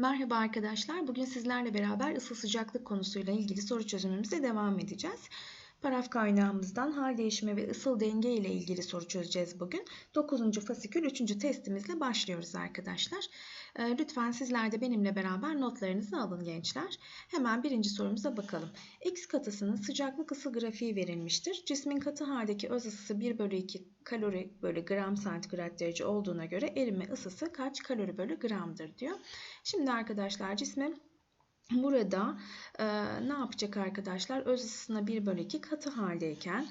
Merhaba arkadaşlar. Bugün sizlerle beraber ısı sıcaklık konusuyla ilgili soru çözümümüze devam edeceğiz. Paraf kaynağımızdan hal değişimi ve ısıl denge ile ilgili soru çözeceğiz bugün. 9. fasikül 3. testimizle başlıyoruz arkadaşlar. Ee, lütfen sizler de benimle beraber notlarınızı alın gençler. Hemen birinci sorumuza bakalım. X katısının sıcaklık ısı grafiği verilmiştir. Cismin katı haldeki öz ısısı 1 bölü 2 kalori bölü gram santigrat derece olduğuna göre erime ısısı kaç kalori bölü gramdır diyor. Şimdi arkadaşlar cismin Burada e, ne yapacak arkadaşlar? Öz ısısına 1 bölü 2 katı haldeyken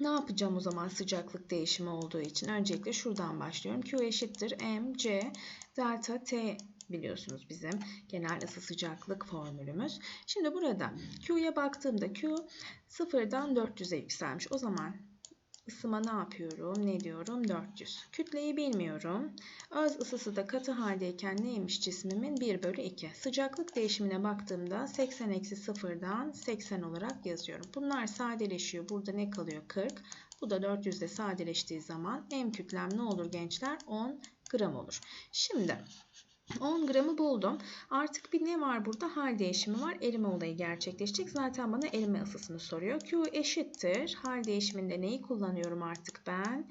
ne yapacağım o zaman sıcaklık değişimi olduğu için? Öncelikle şuradan başlıyorum. Q eşittir m, c, delta, t biliyorsunuz bizim genel ısı sıcaklık formülümüz. Şimdi burada Q'ya baktığımda Q sıfırdan 400'e yükselmiş. O zaman Isıma ne yapıyorum? Ne diyorum? 400. Kütleyi bilmiyorum. Öz ısısı da katı haldeyken neymiş cismimin? 1 bölü 2. Sıcaklık değişimine baktığımda 80 eksi 0'dan 80 olarak yazıyorum. Bunlar sadeleşiyor. Burada ne kalıyor? 40. Bu da 400'de sadeleştiği zaman M kütlem ne olur gençler? 10 gram olur. Şimdi 10 gramı buldum. Artık bir ne var burada? Hal değişimi var. Erime olayı gerçekleşecek. Zaten bana erime ısısını soruyor. Q eşittir. Hal değişiminde neyi kullanıyorum artık ben?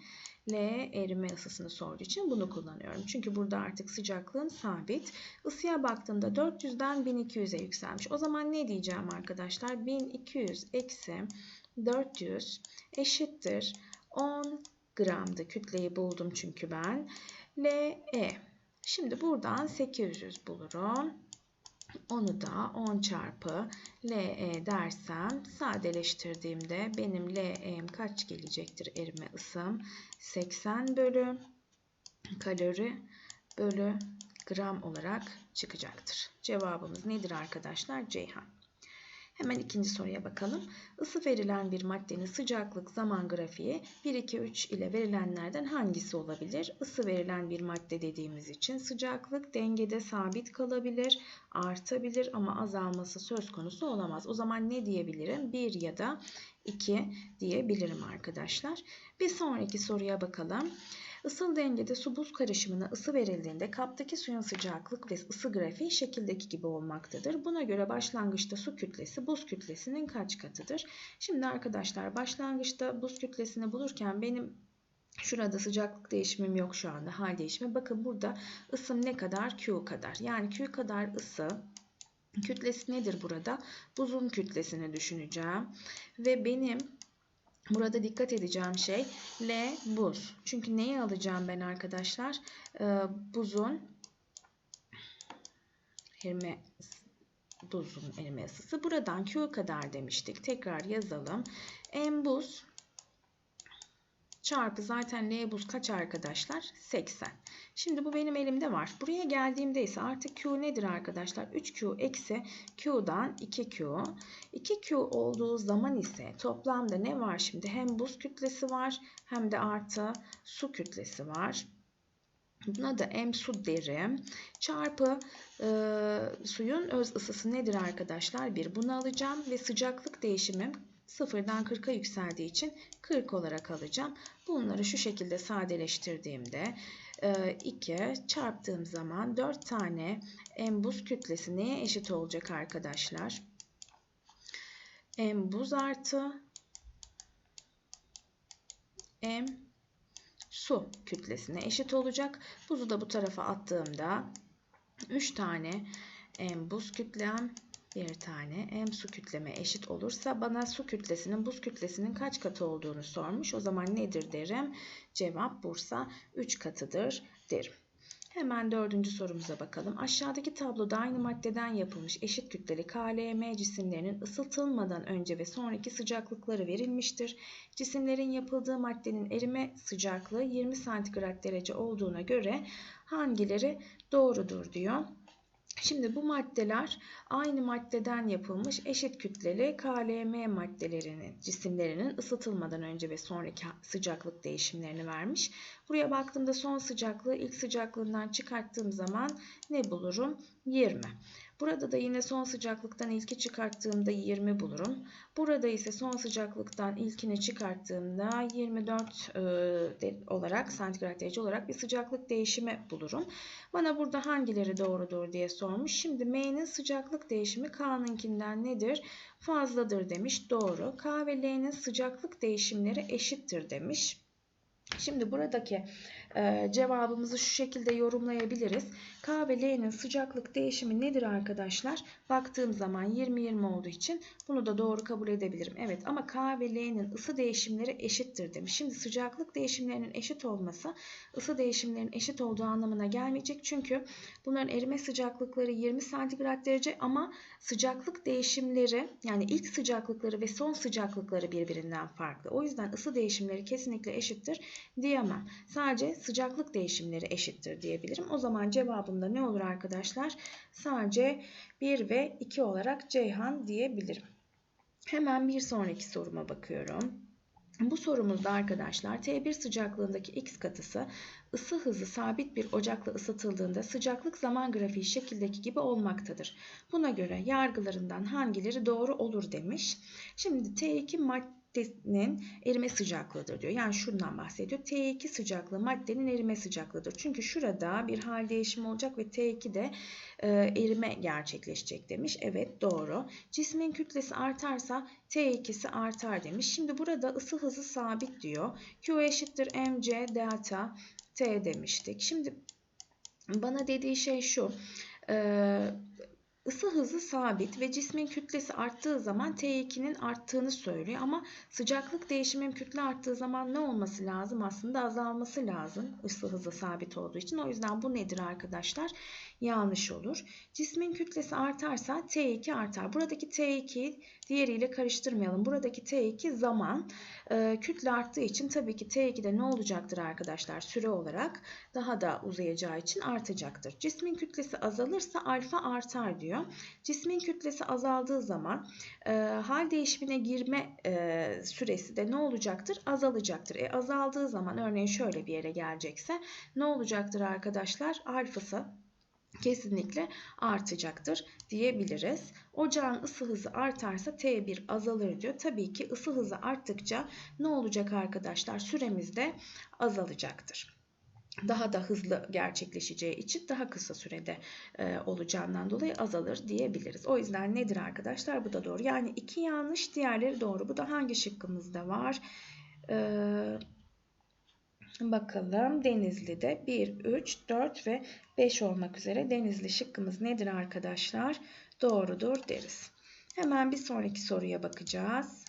L erime ısısını sorduğu için bunu kullanıyorum. Çünkü burada artık sıcaklığım sabit. Isıya baktığımda 400'den 1200'e yükselmiş. O zaman ne diyeceğim arkadaşlar? 1200 eksi 400 eşittir 10 gramdı. Kütleyi buldum çünkü ben. L E Şimdi buradan 800 bulurum. Onu da 10 çarpı LE dersem sadeleştirdiğimde benim LE'm kaç gelecektir erime ısım? 80 bölü kalori bölü gram olarak çıkacaktır. Cevabımız nedir arkadaşlar? Ceyhan. Hemen ikinci soruya bakalım. Isı verilen bir maddenin sıcaklık zaman grafiği 1, 2, 3 ile verilenlerden hangisi olabilir? Isı verilen bir madde dediğimiz için sıcaklık dengede sabit kalabilir, artabilir ama azalması söz konusu olamaz. O zaman ne diyebilirim? 1 ya da 2 diyebilirim arkadaşlar. Bir sonraki soruya bakalım. Isıl dengede su buz karışımına ısı verildiğinde kaptaki suyun sıcaklık ve ısı grafiği şekildeki gibi olmaktadır. Buna göre başlangıçta su kütlesi buz kütlesinin kaç katıdır? Şimdi arkadaşlar başlangıçta buz kütlesini bulurken benim Şurada sıcaklık değişimim yok şu anda. Hal değişimi. Bakın burada ısım ne kadar? Q kadar. Yani Q kadar ısı kütlesi nedir burada? Buzun kütlesini düşüneceğim. Ve benim Burada dikkat edeceğim şey L buz. Çünkü neyi alacağım ben arkadaşlar? Ee, buzun erime buzun erime ısısı. Buradan Q kadar demiştik. Tekrar yazalım. M buz çarpı zaten L buz kaç arkadaşlar? 80. Şimdi bu benim elimde var. Buraya geldiğimde ise artık Q nedir arkadaşlar? 3Q eksi Q'dan 2Q. 2Q olduğu zaman ise toplamda ne var şimdi? Hem buz kütlesi var hem de artı su kütlesi var. Buna da M su derim. Çarpı e, suyun öz ısısı nedir arkadaşlar? 1. Bunu alacağım ve sıcaklık değişimim sıfırdan 40'a yükseldiği için 40 olarak alacağım. Bunları şu şekilde sadeleştirdiğimde 2 e, çarptığım zaman 4 tane M buz kütlesi neye eşit olacak arkadaşlar? M buz artı M su kütlesine eşit olacak. Buzu da bu tarafa attığımda 3 tane M buz kütlem bir tane M su kütleme eşit olursa bana su kütlesinin buz kütlesinin kaç katı olduğunu sormuş. O zaman nedir derim? Cevap Bursa 3 katıdır derim. Hemen dördüncü sorumuza bakalım. Aşağıdaki tabloda aynı maddeden yapılmış eşit kütleli KLM cisimlerinin ısıtılmadan önce ve sonraki sıcaklıkları verilmiştir. Cisimlerin yapıldığı maddenin erime sıcaklığı 20 santigrat derece olduğuna göre hangileri doğrudur diyor. Şimdi bu maddeler aynı maddeden yapılmış eşit kütleli KLM maddelerinin cisimlerinin ısıtılmadan önce ve sonraki sıcaklık değişimlerini vermiş. Buraya baktığımda son sıcaklığı ilk sıcaklığından çıkarttığım zaman ne bulurum? 20. Burada da yine son sıcaklıktan ilki çıkarttığımda 20 bulurum. Burada ise son sıcaklıktan ilkini çıkarttığımda 24 e, olarak santigrat derece olarak bir sıcaklık değişimi bulurum. Bana burada hangileri doğrudur diye sormuş. Şimdi M'nin sıcaklık değişimi K'nınkinden nedir? Fazladır demiş. Doğru. K ve L'nin sıcaklık değişimleri eşittir demiş. Şimdi buradaki e, cevabımızı şu şekilde yorumlayabiliriz. K ve L'nin sıcaklık değişimi nedir arkadaşlar? Baktığım zaman 20-20 olduğu için bunu da doğru kabul edebilirim. Evet ama K ve L'nin ısı değişimleri eşittir demiş. Şimdi sıcaklık değişimlerinin eşit olması ısı değişimlerinin eşit olduğu anlamına gelmeyecek. Çünkü bunların erime sıcaklıkları 20 santigrat derece ama sıcaklık değişimleri yani ilk sıcaklıkları ve son sıcaklıkları birbirinden farklı. O yüzden ısı değişimleri kesinlikle eşittir diyemem. Sadece sıcaklık değişimleri eşittir diyebilirim. O zaman cevabımda ne olur arkadaşlar? Sadece 1 ve 2 olarak Ceyhan diyebilirim. Hemen bir sonraki soruma bakıyorum. Bu sorumuzda arkadaşlar T1 sıcaklığındaki X katısı ısı hızı sabit bir ocakla ısıtıldığında sıcaklık zaman grafiği şekildeki gibi olmaktadır. Buna göre yargılarından hangileri doğru olur demiş. Şimdi T2 maddenin erime sıcaklığıdır diyor. Yani şundan bahsediyor. T2 sıcaklığı maddenin erime sıcaklığıdır. Çünkü şurada bir hal değişimi olacak ve T2'de e, erime gerçekleşecek demiş. Evet doğru. Cismin kütlesi artarsa T2'si artar demiş. Şimdi burada ısı hızı sabit diyor. Q eşittir mc delta T demiştik. Şimdi bana dediği şey şu. Ee, ısı hızı sabit ve cismin kütlesi arttığı zaman T2'nin arttığını söylüyor. Ama sıcaklık değişiminin kütle arttığı zaman ne olması lazım? Aslında azalması lazım ısı hızı sabit olduğu için. O yüzden bu nedir arkadaşlar? Yanlış olur. Cismin kütlesi artarsa T2 artar. Buradaki T2 diğeriyle karıştırmayalım. Buradaki T2 zaman. E, kütle arttığı için tabii ki T2'de ne olacaktır arkadaşlar? Süre olarak daha da uzayacağı için artacaktır. Cismin kütlesi azalırsa alfa artar diyor. Cismin kütlesi azaldığı zaman e, hal değişimine girme e, süresi de ne olacaktır? Azalacaktır. E, azaldığı zaman örneğin şöyle bir yere gelecekse ne olacaktır arkadaşlar? Alfası kesinlikle artacaktır diyebiliriz. Ocağın ısı hızı artarsa T1 azalır diyor. Tabii ki ısı hızı arttıkça ne olacak arkadaşlar? Süremiz de azalacaktır daha da hızlı gerçekleşeceği için daha kısa sürede e, olacağından dolayı azalır diyebiliriz. O yüzden nedir arkadaşlar? Bu da doğru. Yani iki yanlış, diğerleri doğru. Bu da hangi şıkkımızda var? Ee, bakalım Denizli'de 1, 3, 4 ve 5 olmak üzere Denizli şıkkımız nedir arkadaşlar? Doğrudur deriz. Hemen bir sonraki soruya bakacağız.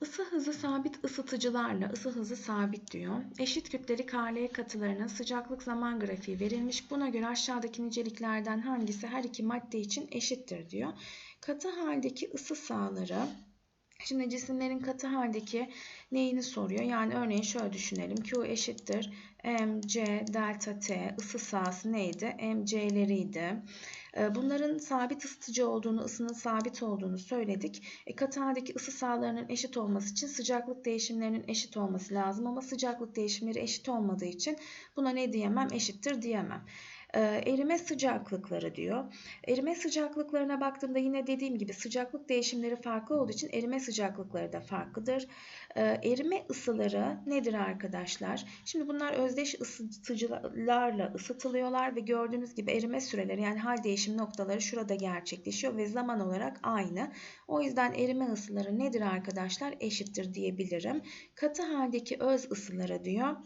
Isı hızı sabit ısıtıcılarla ısı hızı sabit diyor. Eşit kütleli KL katılarının sıcaklık zaman grafiği verilmiş. Buna göre aşağıdaki niceliklerden hangisi her iki madde için eşittir diyor. Katı haldeki ısı sahaları Şimdi cisimlerin katı haldeki neyini soruyor? Yani örneğin şöyle düşünelim. Q eşittir mc delta t ısı sahası neydi? mc'leriydi. Ee, bunların sabit ısıtıcı olduğunu, ısının sabit olduğunu söyledik. E, katı ısı sahalarının eşit olması için sıcaklık değişimlerinin eşit olması lazım. Ama sıcaklık değişimleri eşit olmadığı için buna ne diyemem? Eşittir diyemem. Ee, erime sıcaklıkları diyor. Erime sıcaklıklarına baktığımda yine dediğim gibi sıcaklık değişimleri farklı olduğu için erime sıcaklıkları da farklıdır. Ee, erime ısıları nedir arkadaşlar? Şimdi bunlar özdeş ısıtıcılarla ısıtılıyorlar ve gördüğünüz gibi erime süreleri yani hal değişim noktaları şurada gerçekleşiyor ve zaman olarak aynı. O yüzden erime ısıları nedir arkadaşlar? Eşittir diyebilirim. Katı haldeki öz ısıları diyor.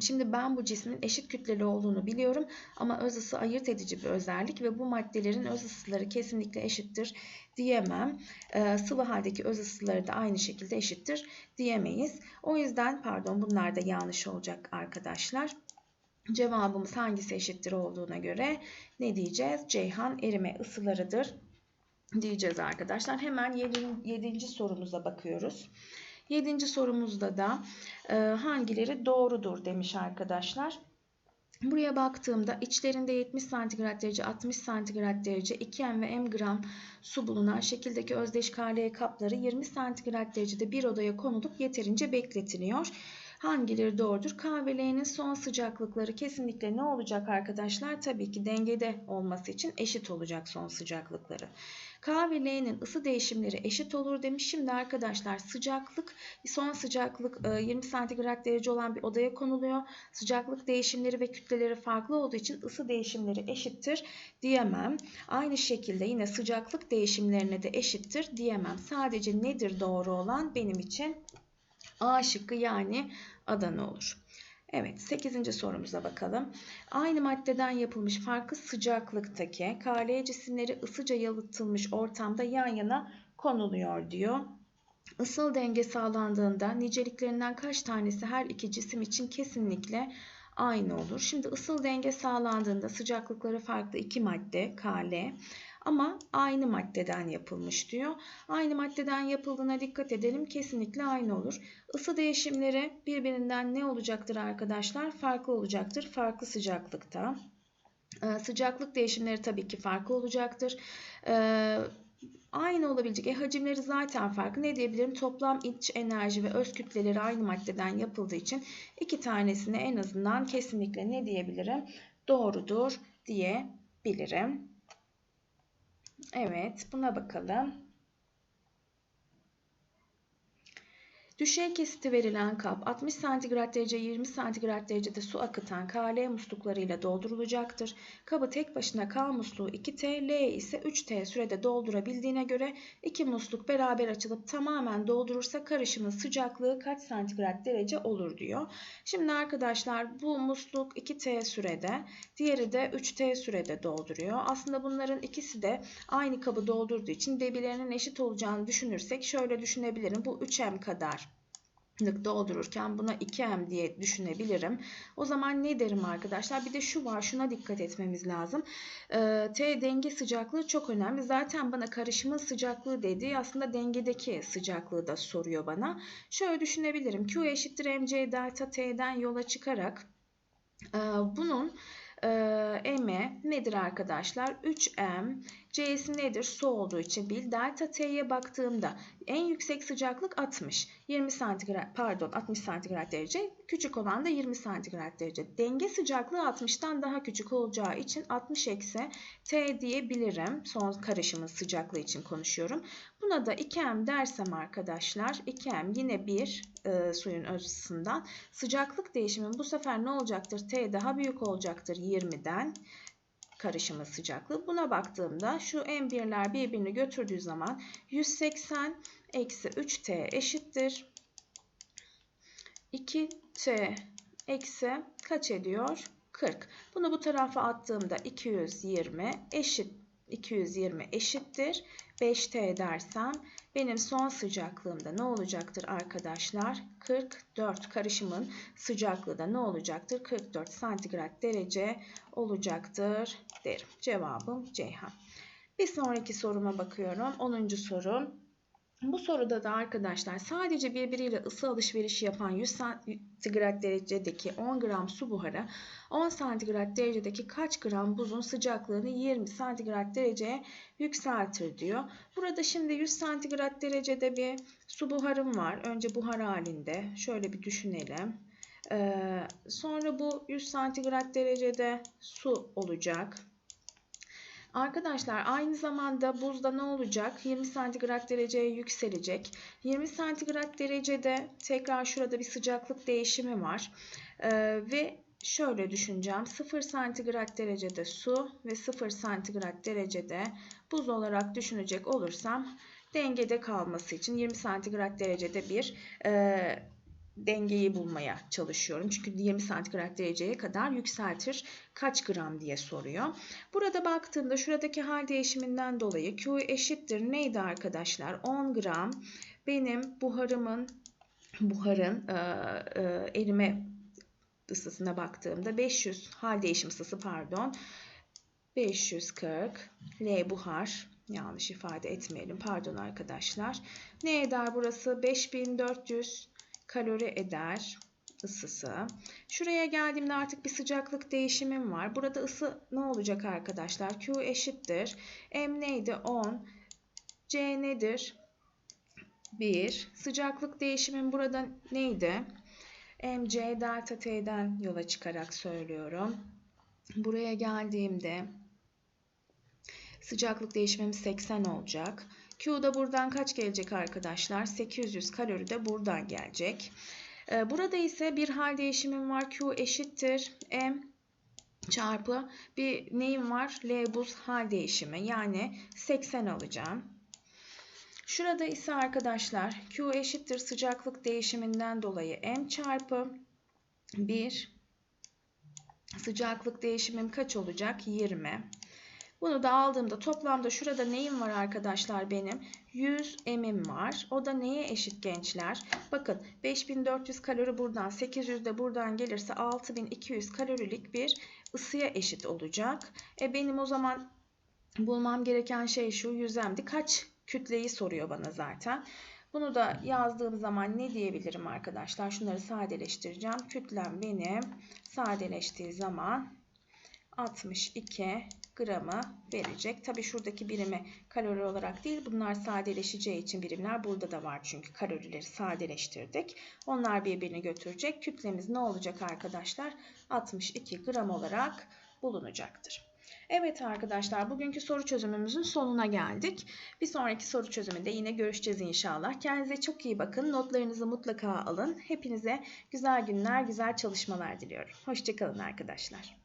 Şimdi ben bu cismin eşit kütleli olduğunu biliyorum ama öz ısı ayırt edici bir özellik ve bu maddelerin öz ısıları kesinlikle eşittir diyemem. Ee, sıvı haldeki öz ısıları da aynı şekilde eşittir diyemeyiz. O yüzden pardon bunlar da yanlış olacak arkadaşlar. Cevabımız hangisi eşittir olduğuna göre ne diyeceğiz? Ceyhan erime ısılarıdır diyeceğiz arkadaşlar. Hemen 7. 7. sorumuza bakıyoruz. Yedinci sorumuzda da e, hangileri doğrudur demiş arkadaşlar. Buraya baktığımda içlerinde 70 santigrat derece, 60 santigrat derece, 2 m ve m gram su bulunan şekildeki özdeş KL kapları 20 santigrat derecede bir odaya konulup yeterince bekletiliyor. Hangileri doğrudur? K son sıcaklıkları kesinlikle ne olacak arkadaşlar? Tabii ki dengede olması için eşit olacak son sıcaklıkları. K ve L'nin ısı değişimleri eşit olur demiş. Şimdi arkadaşlar sıcaklık son sıcaklık 20 e, santigrat derece olan bir odaya konuluyor. Sıcaklık değişimleri ve kütleleri farklı olduğu için ısı değişimleri eşittir diyemem. Aynı şekilde yine sıcaklık değişimlerine de eşittir diyemem. Sadece nedir doğru olan benim için A şıkkı yani Adana olur. Evet 8. sorumuza bakalım. Aynı maddeden yapılmış farklı sıcaklıktaki KL cisimleri ısıca yalıtılmış ortamda yan yana konuluyor diyor. Isıl denge sağlandığında niceliklerinden kaç tanesi her iki cisim için kesinlikle aynı olur. Şimdi ısıl denge sağlandığında sıcaklıkları farklı iki madde KL ama aynı maddeden yapılmış diyor. Aynı maddeden yapıldığına dikkat edelim. Kesinlikle aynı olur. Isı değişimleri birbirinden ne olacaktır arkadaşlar? Farklı olacaktır. Farklı sıcaklıkta. Ee, sıcaklık değişimleri tabii ki farklı olacaktır. Ee, aynı olabilecek. E hacimleri zaten farklı. Ne diyebilirim? Toplam iç enerji ve öz kütleleri aynı maddeden yapıldığı için iki tanesini en azından kesinlikle ne diyebilirim? Doğrudur diyebilirim. Evet, buna bakalım. Düşey kesiti verilen kap 60 santigrat derece 20 santigrat derecede su akıtan KL musluklarıyla doldurulacaktır. Kabı tek başına K musluğu 2T, L ise 3T sürede doldurabildiğine göre iki musluk beraber açılıp tamamen doldurursa karışımın sıcaklığı kaç santigrat derece olur diyor. Şimdi arkadaşlar bu musluk 2T sürede, diğeri de 3T sürede dolduruyor. Aslında bunların ikisi de aynı kabı doldurduğu için debilerinin eşit olacağını düşünürsek şöyle düşünebilirim. Bu 3M kadar doldururken buna 2M diye düşünebilirim. O zaman ne derim arkadaşlar? Bir de şu var. Şuna dikkat etmemiz lazım. Ee, T denge sıcaklığı çok önemli. Zaten bana karışımın sıcaklığı dediği aslında dengedeki sıcaklığı da soruyor bana. Şöyle düşünebilirim. Q eşittir mc delta T'den yola çıkarak e, bunun e, M'e nedir arkadaşlar? 3M. C'si nedir? Su olduğu için bil. Delta T'ye baktığımda en yüksek sıcaklık 60. 20 santigrat pardon 60 santigrat derece. Küçük olan da 20 santigrat derece. Denge sıcaklığı 60'tan daha küçük olacağı için 60 eksi T diyebilirim. Son karışımın sıcaklığı için konuşuyorum. Buna da 2M dersem arkadaşlar 2M yine bir e, suyun ısısından. Sıcaklık değişimi bu sefer ne olacaktır? T daha büyük olacaktır 20'den karışımın sıcaklığı. Buna baktığımda şu M1'ler birbirini götürdüğü zaman 180 eksi 3T eşittir. 2T eksi kaç ediyor? 40. Bunu bu tarafa attığımda 220 eşit 220 eşittir. 5T dersem benim son sıcaklığımda ne olacaktır arkadaşlar? 44 karışımın sıcaklığı da ne olacaktır? 44 santigrat derece olacaktır derim. Cevabım Ceyhan. Bir sonraki soruma bakıyorum. 10. soru. Bu soruda da arkadaşlar sadece birbiriyle ısı alışverişi yapan 100 santigrat derecedeki 10 gram su buharı 10 santigrat derecedeki kaç gram buzun sıcaklığını 20 santigrat dereceye yükseltir diyor. Burada şimdi 100 santigrat derecede bir su buharım var. Önce buhar halinde. Şöyle bir düşünelim. Ee, sonra bu 100 santigrat derecede su olacak. Arkadaşlar aynı zamanda buzda ne olacak? 20 santigrat dereceye yükselecek. 20 santigrat derecede tekrar şurada bir sıcaklık değişimi var. Ee, ve şöyle düşüneceğim. 0 santigrat derecede su ve 0 santigrat derecede buz olarak düşünecek olursam dengede kalması için 20 santigrat derecede bir e, dengeyi bulmaya çalışıyorum. Çünkü 20 santigrat dereceye kadar yükseltir kaç gram diye soruyor. Burada baktığımda şuradaki hal değişiminden dolayı Q eşittir neydi arkadaşlar? 10 gram benim buharımın buharın e, e, erime ısısına baktığımda 500 hal değişim ısısı pardon 540 L buhar yanlış ifade etmeyelim pardon arkadaşlar. Ne eder burası? 5400 kalori eder ısısı. Şuraya geldiğimde artık bir sıcaklık değişimim var. Burada ısı ne olacak arkadaşlar? Q eşittir. M neydi? 10. C nedir? 1. Sıcaklık değişimim burada neydi? mc delta t'den yola çıkarak söylüyorum. Buraya geldiğimde sıcaklık değişimimiz 80 olacak. Q da buradan kaç gelecek arkadaşlar? 800 kalori de buradan gelecek. Ee, burada ise bir hal değişimim var. Q eşittir M çarpı bir neyim var? L buz hal değişimi. Yani 80 alacağım. Şurada ise arkadaşlar Q eşittir sıcaklık değişiminden dolayı M çarpı 1 sıcaklık değişimim kaç olacak? 20. Bunu da aldığımda toplamda şurada neyim var arkadaşlar benim? 100 emim var. O da neye eşit gençler? Bakın 5400 kalori buradan 800 de buradan gelirse 6200 kalorilik bir ısıya eşit olacak. E benim o zaman bulmam gereken şey şu yüzemdi. Kaç kütleyi soruyor bana zaten. Bunu da yazdığım zaman ne diyebilirim arkadaşlar? Şunları sadeleştireceğim. Kütlem benim sadeleştiği zaman 62 gramı verecek. Tabi şuradaki birimi kalori olarak değil bunlar sadeleşeceği için birimler burada da var çünkü kalorileri sadeleştirdik. Onlar birbirini götürecek. Kütlemiz ne olacak arkadaşlar? 62 gram olarak bulunacaktır. Evet arkadaşlar bugünkü soru çözümümüzün sonuna geldik. Bir sonraki soru çözümünde yine görüşeceğiz inşallah. Kendinize çok iyi bakın. Notlarınızı mutlaka alın. Hepinize güzel günler, güzel çalışmalar diliyorum. Hoşçakalın arkadaşlar.